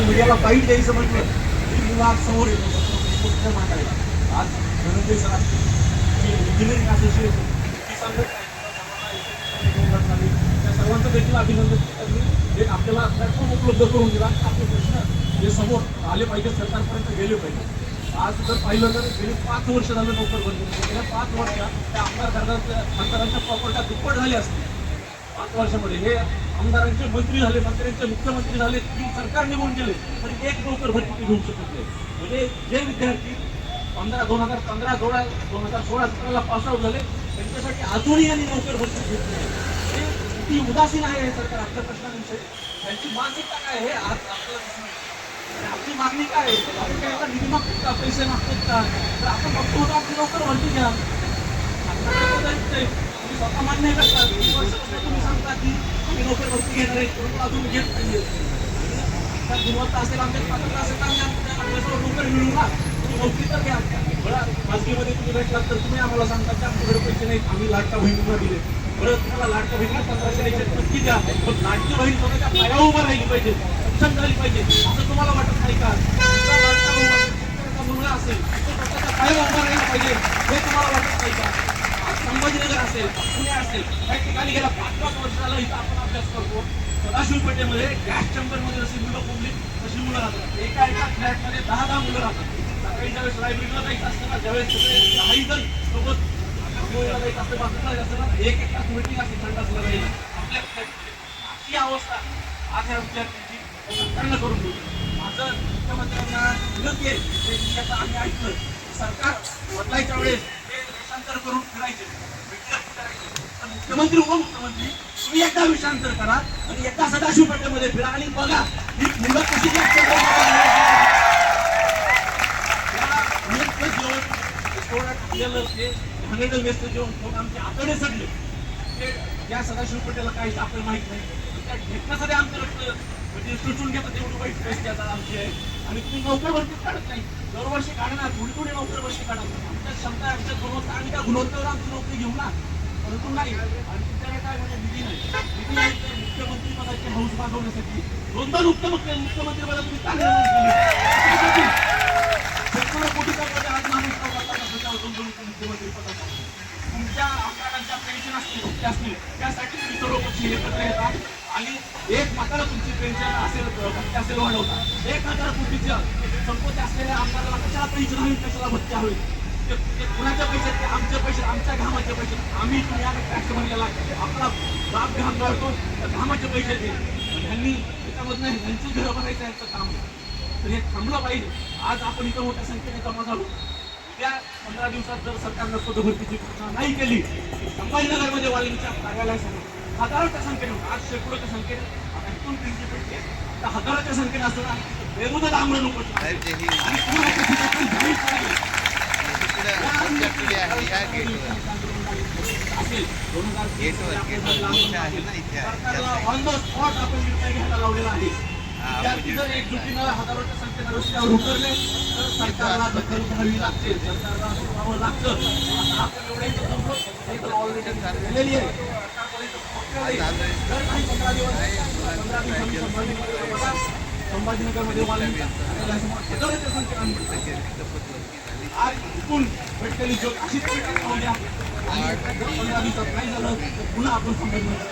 मीडियाला बाईट द्यायचं म्हटलं की मुलं आज समोर येतो. गोष्टी मांडायला. आज धनंजय सर इंजिनिअरिंग असोसिएशन ही संघटना त्या सर्वांचं देखील अभिनंदन त्यांनी एक आपल्याला प्लॅटफॉर्म उपलब्ध करून दिला आपले प्रश्न हे समोर आले पाहिजे सरकारपर्यंत गेले पाहिजे. आज जर पाहिलं तर गेली पाच वर्ष झालं नोकर बंद गेल्या पाच वर्षात त्या आमदार आमदारांच्या प्रॉपर्ट्या दुप्पट झाल्या असतील. पाच वर्षामध्ये. हे आमदारांचे मंत्री झाले मंत्र्यांचे मुख्यमंत्री झाले तीन सरकार निघून गेले तरी एक नोकर भरती ते घेऊ शकत नाही. म्हणजे जे विद्यार्थी पंधरा दोन हजार पंधरा सोळा दोन हजार सोळा सतराला पास झाले त्यांच्यासाठी अजूनही यांनी नोकर भरती घेत नाही. हे किती उदासीन आहे हे सरकार आपल्या प्रश्नांविषयी. त्यांची मानसिकता काय हे आज आपल्याला मागणी काय आहे? निधी मागतो का? पैसे मागतात का? तर आपण बघतो होतो आपली नोकर भरती घ्या. तुम्ही स्वतः मान्य करता. तुम्ही सांगता की आम्ही लवकर भरती घेणार आहे परंतु अजून घेत नाहीये. त्या गुणवत्ता असेल आमच्या पात्रता असेल तर आम्ही आमच्या लवकर मिळू ना. तुम्ही भरती तर घ्या. बरं खाजगीमध्ये तुम्ही भेटलात तर तुम्ही आम्हाला सांगता की आमच्याकडे पैसे नाहीत. आम्ही लाटा भूमिका दिले परत तुम्हाला लाडका बहिणीला पंधराशे द्यायचे. नक्की द्या. पण लाडकी बहीण स्वतःच्या पायावर उभं राहिली पाहिजे? सक्षम झाली पाहिजे. असं तुम्हाला वाटत नाही का? मुलगा असेल तो स्वतःच्या पायावर उभा राहिला पाहिजे. हे तुम्हाला वाटत नाही का? आज संभाजीनगर असेल पुणे असेल या ठिकाणी गेल्या पाच पाच वर्षाला इथं आपण अभ्यास करतो. सदाशिव पेठेमध्ये गॅस चेंबरमध्ये जशी मुलं कोंबली तशी मुलं राहतात. एका एका फ्लॅटमध्ये दहा दहा मुलं राहतात. सकाळी ज्यावेळेस लायब्ररीला जायचं असतं ना ज्यावेळेस सगळे दहाही जण सोबत बाजूला ना एक एक तास मिटिंग असते आपल्या अशी अवस्था आज या सरकारनं करून दिली माझं मुख्यमंत्र्यांना विनंती आहे ते आम्ही ऐकलं सरकार बदलायच्या वेळेस ते देशांतर करून फिरायचे करायचे मुख्यमंत्री उपमुख्यमंत्री तुम्ही एकदा विषांतर करा आणि एकदा सदाशिव पेठेमध्ये फिरा आणि बघा ही मुलं कशी जास्त हंड्रेड मेसचं जेवण खाऊन आमचे आतडे सडले ते त्या सदाशिव पटेलला काहीच आपल्याला माहीत नाही. त्या ढेकण्यासाठी आमचं रक्त म्हणजे सुचून घेतात एवढी वाईट परिस्थिती आता आमची आहे. आणि ती नोकर भरतीच काढत नाही. दरवर्षी काढणार थोडी थोडी नोकर वर्षी काढा आमच्या क्षमता आमच्या गुणवत्ता आणि त्या गुणवत्तेवर आमची नोकरी घेऊ ना. परंतु नाही. आणि तिच्याकडे काय म्हणजे निधी नाही. निधी नाही तर मुख्यमंत्री पदाची हौस मागवण्यासाठी दोन दोन मुख्यमंत्री मुख्यमंत्री पदा तुम्ही चांगले कोटी केली येतात आणि एक मात्र तुमची पेन्शन असेल भत्ते असेल वाढवतात एक हजार कोटीच्या संपत्ती असलेल्या आमदाराला कशाला पेन्शन होईल कशाला भत्त्या होईल ते कुणाच्या पैशात ते आमचे पैसे आमच्या घामाचे पैसे. आम्ही तुम्ही आम्ही टॅक्स भरलेला आपला बाप घाम काढतो तर घामाचे पैसे दे. ह्यांनी त्याच्यामधनं ह्यांची घरं भरायचं यांचं काम तर हे थांबलं पाहिजे. आज आपण इथं मोठ्या संख्येने जमा झालो. त्या पंधरा दिवसात जर सरकारनं पदभरतीची घोषणा नाही केली संभाजीनगरमध्ये वाल्मीच्या कार्यालयासमोर हजारोच्या संख्येने आज शेकडोच्या संख्येने. आता इथून तीनशे पेटली आता हजारोच्या संख्येने असं ना बेमुदत आमरण ही आणि त्याची असेल. दोन हजार सरकारला ऑन द स्पॉट आपण निर्णय घ्यायला लावलेला आहे. सरकारला दखल घ्यावी लागते सरकारला लागतं तर झालेली आहे संभाजीनगरमध्ये आज इथून भेटलेली ज्योत अशीच पेटत आणि झालं? पुन्हा आपण संभाजीनगर